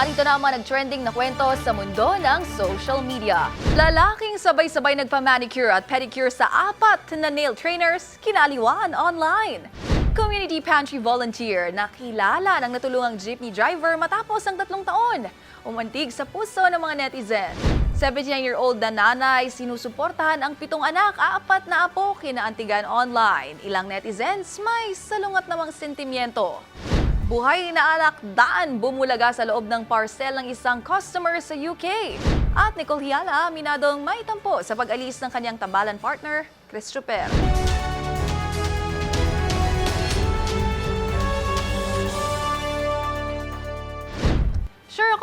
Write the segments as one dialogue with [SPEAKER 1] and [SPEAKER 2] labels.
[SPEAKER 1] Narito na ang mga nag-trending na kwento sa mundo ng social media. Lalaking sabay-sabay nagpa-manicure at pedicure sa apat na nail trainers kinaliwan online. Community pantry volunteer na kilala ng natulungang jeepney driver matapos ang tatlong taon. Umantig sa puso ng mga netizen. 79-year-old na nanay sinusuportahan ang pitong anak, apat na apo kinaantigan online. Ilang netizens may salungat namang sentimiento. Buhay na alak daan bumulaga sa loob ng parcel ng isang customer sa UK. At Nicole Hiala aminadong may tampo sa pag-alis ng kanyang tambalan partner, Chris Chuper.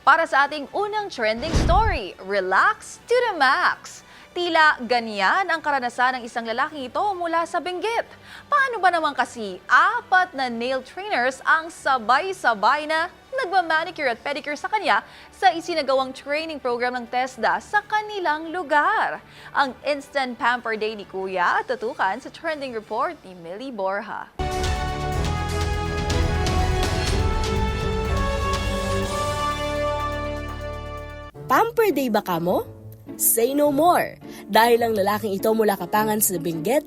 [SPEAKER 1] Para sa ating unang trending story, relax to the max. Tila ganyan ang karanasan ng isang lalaking ito mula sa Benguet. Paano ba naman kasi apat na nail trainers ang sabay-sabay na nagmamanicure at pedicure sa kanya sa isinagawang training program ng TESDA sa kanilang lugar? Ang Instant Pamper Day ni Kuya tutukan sa trending report ni Millie Borja.
[SPEAKER 2] Pamper Day ba ka mo? Say no more! Dahil ang lalaking ito mula Kapangan sa Benguet,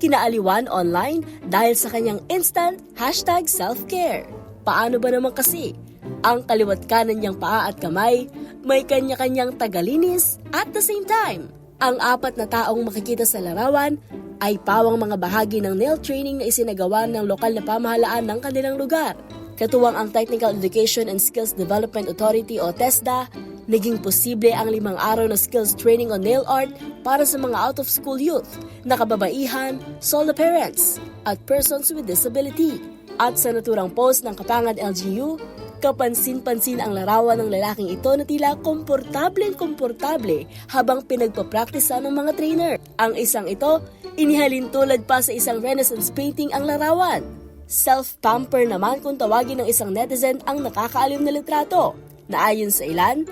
[SPEAKER 2] kinaaliwan online dahil sa kanyang instant hashtag self-care. Paano ba naman kasi? Ang kaliwat kanan niyang paa at kamay, may kanya-kanyang tagalinis at the same time. Ang apat na taong makikita sa larawan ay pawang mga bahagi ng nail training na isinagawa ng lokal na pamahalaan ng kanilang lugar. Katuwang ang Technical Education and Skills Development Authority o TESDA, naging posible ang limang araw na skills training on nail art para sa mga out-of-school youth, nakababaihan, solo parents, at persons with disability. At sa naturang post ng Kapangan LGU, kapansin-pansin ang larawan ng lalaking ito na tila komportableng-komportable habang pinagpapraktisa ng mga trainer. Ang isang ito, inihalin tulad pa sa isang renaissance painting ang larawan. Self-pamper naman kung tawagin ng isang netizen ang nakakaalim na litrato, na ayon sa ilan,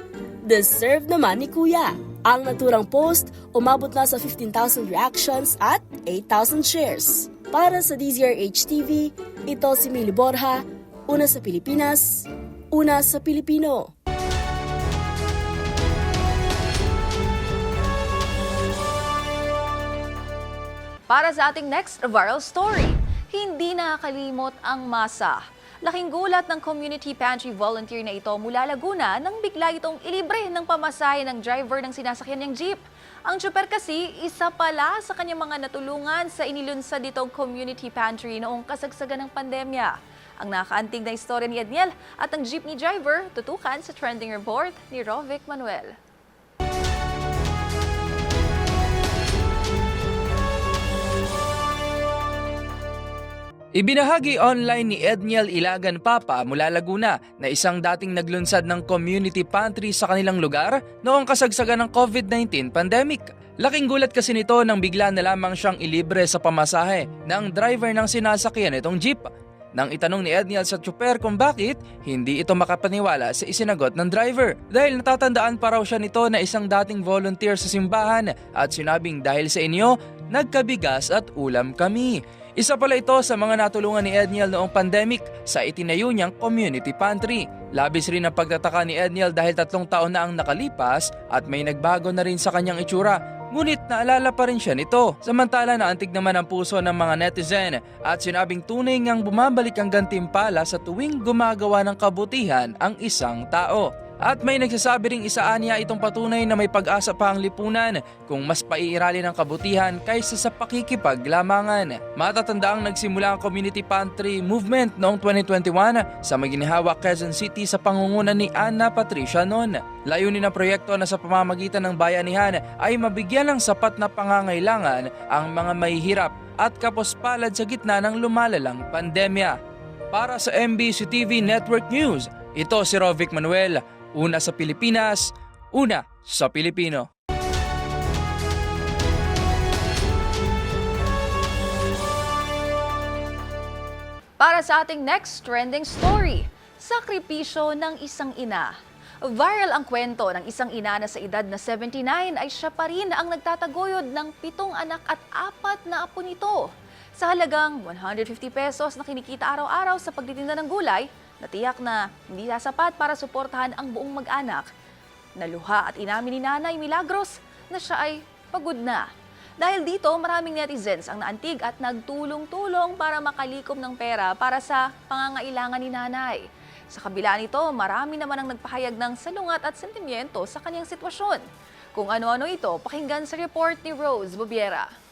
[SPEAKER 2] deserve naman ni Kuya. Ang naturang post, umabot na sa 15,000 reactions at 8,000 shares. Para sa DZRH TV, ito si Mili Borja, una sa Pilipinas, una sa Pilipino.
[SPEAKER 1] Para sa ating next viral story, hindi nakakalimot ang masa. Laking gulat ng community pantry volunteer na ito mula Laguna nang bigla itong ilibre ng pamasahe ng driver ng sinasakyan niyang jeep. Ang super kasi, isa pala sa kanyang mga natulungan sa inilunsad ditong community pantry noong kasagsagan ng pandemya. Ang nakakaantig na istorya ni Edniel at ang jeepney driver tutukan sa trending report ni Rovic Manuel.
[SPEAKER 3] Ibinahagi online ni Edniel Ilagan Papa mula Laguna na isang dating naglunsad ng community pantry sa kanilang lugar noong kasagsagan ng COVID-19 pandemic. Laking gulat kasi nito nang bigla na lamang siyang ilibre sa pamasahe ng driver ng sinasakyan itong jeep. Nang itanong ni Edniel sa tsuper kung bakit, hindi ito makapaniwala sa isinagot ng driver. Dahil natatandaan pa raw siya nito na isang dating volunteer sa simbahan at sinabing dahil sa inyo, nagkabigas at ulam kami. Isa pala ito sa mga natulungan ni Edniel noong pandemic sa itinayo niyang community pantry. Labis rin ang pagtataka ni Edniel dahil tatlong taon na ang nakalipas at may nagbago na rin sa kanyang itsura. Ngunit naalala pa rin siya nito. Samantala naantig naman ang puso ng mga netizen at sinabing tunay ngang bumabalik ang gantimpala sa tuwing gumagawa ng kabutihan ang isang tao. At may nagsasabi ring isaan niya itong patunay na may pag-asa pa ang lipunan kung mas paiirali ng kabutihan kaysa sa pakikipaglamangan. Matatanda ang nagsimula ang community pantry movement noong 2021 sa Maginhawa, Quezon City sa pangunguna ni Ana Patricia noon. Layunin ng proyekto na sa pamamagitan ng bayanihan ay mabigyan ng sapat na pangangailangan ang mga mahihirap at kapospalad sa gitna ng lumalalang pandemya. Para sa MBC TV Network News, ito si Rovic Manuel. Una sa Pilipinas, una sa Pilipino.
[SPEAKER 1] Para sa ating next trending story, sakripisyo ng isang ina. Viral ang kwento ng isang ina na sa edad na 79 ay siya pa rin ang nagtataguyod ng pitong anak at apat na apo nito. Sa halagang 150 pesos na kinikita araw-araw sa pagtitinda ng gulay, natiyak na hindi sasapat para suportahan ang buong mag-anak. Naluha at inamin ni Nanay Milagros na siya ay pagod na. Dahil dito, maraming netizens ang naantig at nagtulong-tulong para makalikom ng pera para sa pangangailangan ni nanay. Sa kabila nito, marami naman ang nagpahayag ng salungat at sentimiento sa kanyang sitwasyon. Kung ano-ano ito, pakinggan sa report ni Rose Bubiera.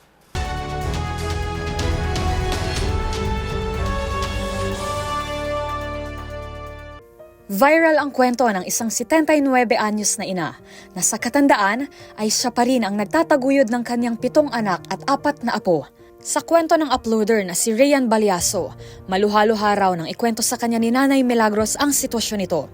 [SPEAKER 4] Viral ang kwento ng isang 79 anyos na ina na sa katandaan ay siya pa rin ang nagtataguyod ng kanyang pitong anak at apat na apo. Sa kwento ng uploader na si Rayan Baliaso, maluha-luha raw nang ikwento sa kanya ni Nanay Milagros ang sitwasyon nito.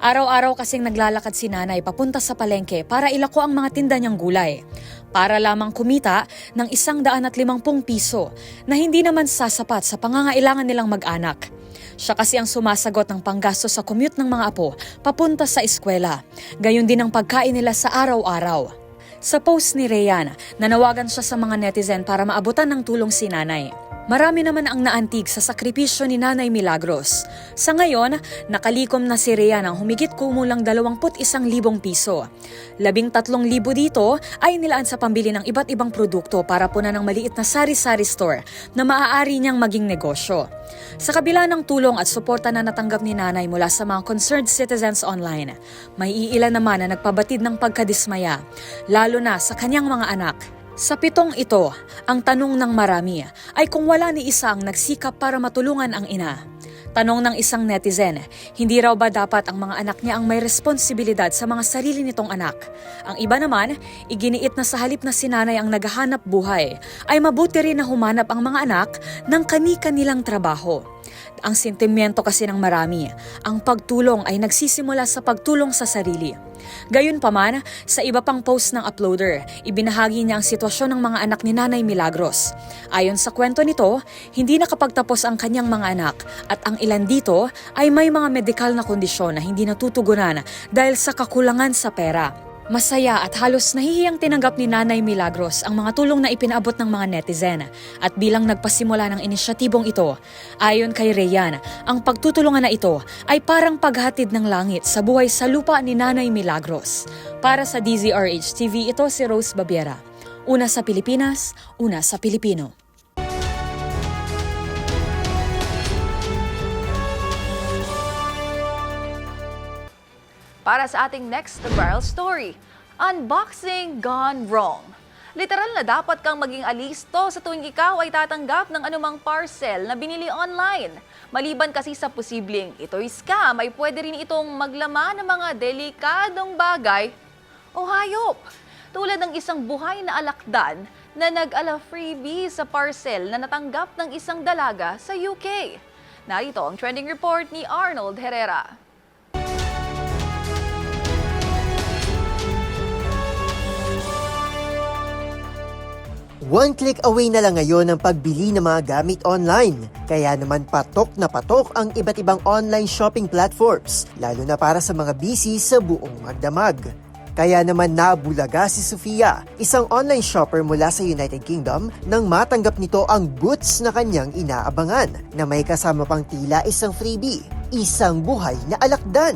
[SPEAKER 4] Araw-araw kasing naglalakad si Nanay papunta sa palengke para ilako ang mga tinda niyang gulay. Para lamang kumita ng isang daan at limampung piso na hindi naman sasapat sa pangangailangan nilang mag-anak. Siya kasi ang sumasagot ng panggasto sa commute ng mga apo papunta sa eskwela. Gayon din ang pagkain nila sa araw-araw. Sa post ni Rayan, nanawagan siya sa mga netizen para maabutan ng tulong si nanay. Marami naman ang naantig sa sakripisyo ni Nanay Milagros. Sa ngayon, nakalikom na si Rhea ng humigit kumulang 21,000 piso. Labing tatlong libo dito ay nilaan sa pambili ng iba't ibang produkto para punan ng maliit na sari-sari store na maaari niyang maging negosyo. Sa kabila ng tulong at suporta na natanggap ni Nanay mula sa mga concerned citizens online, may iilan naman na nagpabatid ng pagkadismaya, lalo na sa kanyang mga anak. Sa pitong ito, ang tanong ng marami ay kung wala ni isa ang nagsikap para matulungan ang ina. Tanong ng isang netizen, hindi raw ba dapat ang mga anak niya ang may responsibilidad sa mga sarili nitong anak? Ang iba naman, iginiit na sa halip na sinanay ang naghahanap buhay, ay mabuti rin na humanap ang mga anak ng kani-kanilang trabaho. Ang sentimiento kasi ng marami, ang pagtulong ay nagsisimula sa pagtulong sa sarili. Gayunpaman, sa iba pang post ng uploader, ibinahagi niya ang sitwasyon ng mga anak ni Nanay Milagros. Ayon sa kwento nito, hindi nakapagtapos ang kanyang mga anak at ang ilan dito ay may mga medikal na kondisyon na hindi natutugunan dahil sa kakulangan sa pera. Masaya at halos nahihiyang tinanggap ni Nanay Milagros ang mga tulong na ipinaabot ng mga netizen at bilang nagpasimula ng inisyatibong ito, ayon kay Rayan, ang pagtutulungan na ito ay parang paghatid ng langit sa buhay sa lupa ni Nanay Milagros. Para sa DZRH TV, ito si Rose Babiera. Una sa Pilipinas, una sa Pilipino.
[SPEAKER 1] Para sa ating next viral story, unboxing gone wrong. Literal na dapat kang maging alisto sa tuwing ikaw ay tatanggap ng anumang parcel na binili online. Maliban kasi sa posibleng ito'y scam, ay pwede rin itong maglaman ng mga delikadong bagay o hayop. Tulad ng isang buhay na alakdan na nag-ala freebie sa parcel na natanggap ng isang dalaga sa UK. Narito ang trending report ni Arnold Herrera.
[SPEAKER 5] One click away na lang ngayon ang pagbili ng mga gamit online. Kaya naman patok na patok ang iba't ibang online shopping platforms, lalo na para sa mga busy sa buong magdamag. Kaya naman nabulaga si Sofia, isang online shopper mula sa United Kingdom, nang matanggap nito ang boots na kanyang inaabangan na may kasama pang tila isang freebie, isang buhay na alakdan.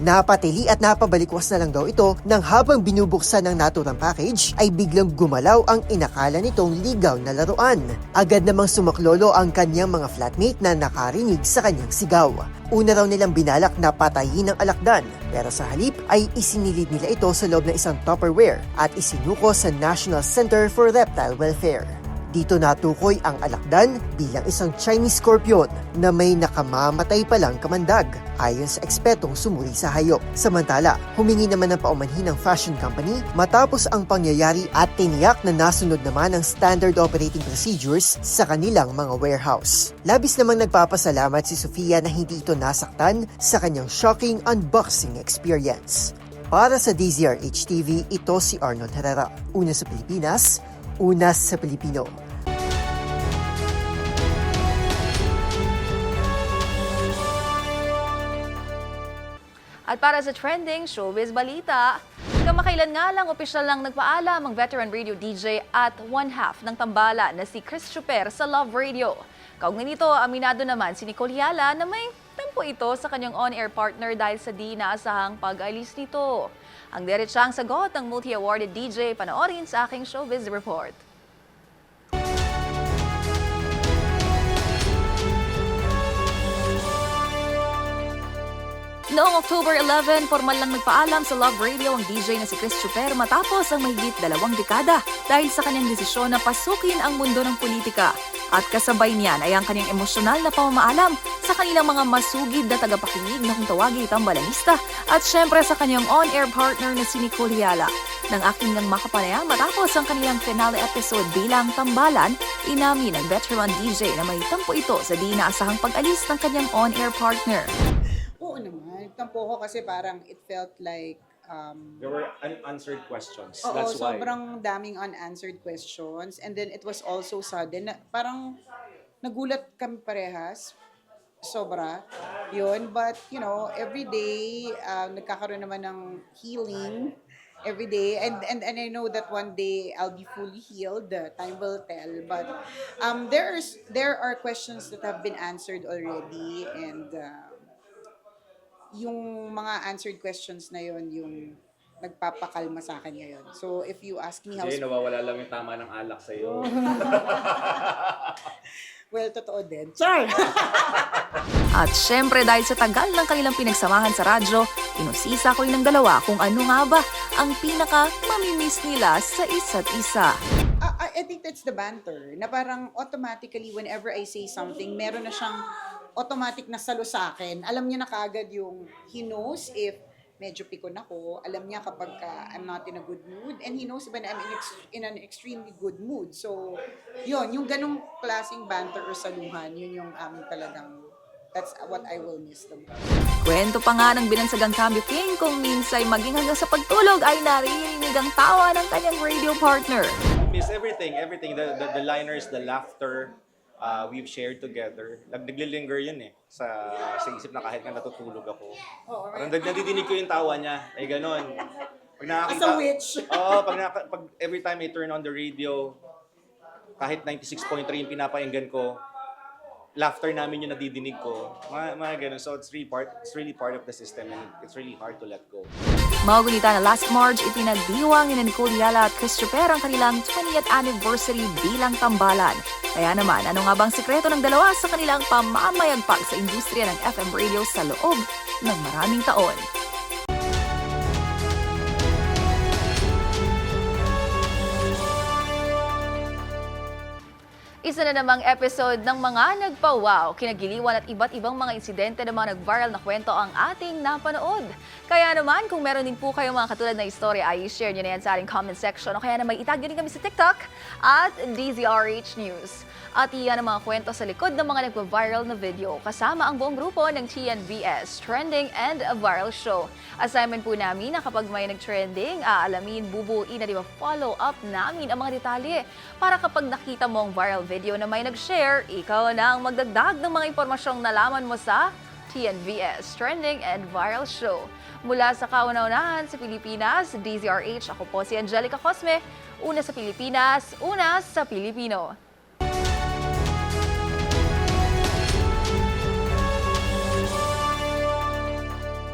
[SPEAKER 5] Napatili at napabalikwas na lang daw ito nang habang binubuksan ng naturang package ay biglang gumalaw ang inakala nitong ligaw na laruan. Agad namang sumaklolo ang kanyang mga flatmate na nakarinig sa kanyang sigaw. Una raw nilang binalak na patayin ang alakdan pero sa halip ay isinilid nila ito sa loob ng isang Tupperware at isinuko sa National Center for Reptile Welfare. Dito natukoy ang alakdan bilang isang Chinese scorpion na may nakamamatay palang kamandag ayon sa ekspetong sumuri sa hayop. Samantala, humingi naman ng paumanhin ng fashion company matapos ang pangyayari at tiniyak na nasunod naman ang standard operating procedures sa kanilang mga warehouse. Labis namang nagpapasalamat si Sofia na hindi ito nasaktan sa kanyang shocking unboxing experience. Para sa DZRH TV, ito si Arnold Herrera. Una sa Pilipinas, una sa Pilipino.
[SPEAKER 1] At para sa trending showbiz balita, kamakailan nga lang opisyal lang nagpaalam ang veteran radio DJ at one half ng tambala na si Chris Chuper sa Love Radio. Kaugnay nito, aminado naman si Nicole Hiala na may tempo ito sa kanyang on-air partner dahil sa di naasahang pag-alis nito. Ang diretsang sagot ng multi-awarded DJ panoorin sa aking showbiz report. Noong October 11, formal lang nagpaalam sa Love Radio ang DJ na si Chris Chuper matapos ang mahigit dalawang dekada dahil sa kanyang desisyon na pasukin ang mundo ng politika. At kasabay niyan ay ang kanyang emosyonal na pamamaalam sa kanilang mga masugid na tagapakinig na kung tawagi tambalanista at syempre sa kanyang on-air partner na si Nicole Hiala. Nang aking ngang makapanayam matapos ang kanilang finale episode bilang tambalan, inamin ng veteran DJ na may tampo ito sa di inaasahang pag-alis ng kanyang on-air partner.
[SPEAKER 6] Oo naman. Tampo ko kasi parang it felt like um,
[SPEAKER 7] There were unanswered questions.
[SPEAKER 6] Oo,
[SPEAKER 7] That's why.
[SPEAKER 6] sobrang daming unanswered questions. And then it was also sudden. Na, parang nagulat kami parehas. Sobra. Yun. But, you know, every day, uh, nagkakaroon naman ng healing. Every day. And, and, and I know that one day I'll be fully healed. Time will tell. But um, there's, there are questions that have been answered already. And uh, yung mga answered questions na yon yung nagpapakalma sa akin ngayon. So, if you ask me how...
[SPEAKER 7] Jay, nawawala lang yung tama ng alak sa'yo.
[SPEAKER 6] Well, totoo din. Char!
[SPEAKER 1] At syempre dahil sa tagal ng kanilang pinagsamahan sa radyo, inusisa ko ng dalawa kung ano nga ba ang pinaka mamimiss nila sa isa't isa.
[SPEAKER 6] Ah, I, I think that's the banter. Na parang automatically, whenever I say something, meron na siyang automatic na salo sa akin. Alam niya na kaagad yung he knows if medyo pikon ako. Alam niya kapag ka I'm not in a good mood. And he knows when I'm in, ex- in an extremely good mood. So, yun, yung ganong klaseng banter or saluhan, yun yung aming talagang, that's what I will miss the most.
[SPEAKER 1] Kwento pa nga ng binansagang Cambio King kung minsay maging hanggang sa pagtulog ay naririnig ang tawa ng kanyang radio partner.
[SPEAKER 7] Miss everything, everything. The, the, the liners, the laughter, uh, we've shared together. Nag naglilinger yun eh, sa, sa isip na kahit nga natutulog ako. Parang nag- nadidinig ko yung tawa niya, ay ganon. Pag nakakita,
[SPEAKER 6] As a witch.
[SPEAKER 7] Oo, pag, naka- pag every time I turn on the radio, kahit 96.3 yung pinapakinggan ko, laughter namin yung nadidinig ko. Mga, mga ganun. So it's really part, it's really part of the system and it's really hard to let go.
[SPEAKER 1] Maugunita na last March, ipinagdiwang ni Nicole Yala at Chris Chuper ang kanilang 20th anniversary bilang tambalan. Kaya naman, ano nga bang sikreto ng dalawa sa kanilang pamamayagpag sa industriya ng FM radio sa loob ng maraming taon? Isa na namang episode ng mga nagpa-wow, kinagiliwan at iba't ibang mga insidente ng mga nag-viral na kwento ang ating napanood. Kaya naman, kung meron din po kayong mga katulad na istorya, ay share nyo na yan sa ating comment section o kaya naman itag nyo rin kami sa TikTok at DZRH News. At iyan ang mga kwento sa likod ng mga nagpa-viral na video kasama ang buong grupo ng TNVS Trending and a Viral Show. Assignment po namin na kapag may nag-trending, aalamin, di ba follow up namin ang mga detalye para kapag nakita mo ang viral video na may nag-share, ikaw na ang magdagdag ng mga impormasyong nalaman mo sa TNVS Trending and Viral Show. Mula sa kauna-unahan sa Pilipinas, DZRH, ako po si Angelica Cosme. Una sa Pilipinas, una sa Pilipino.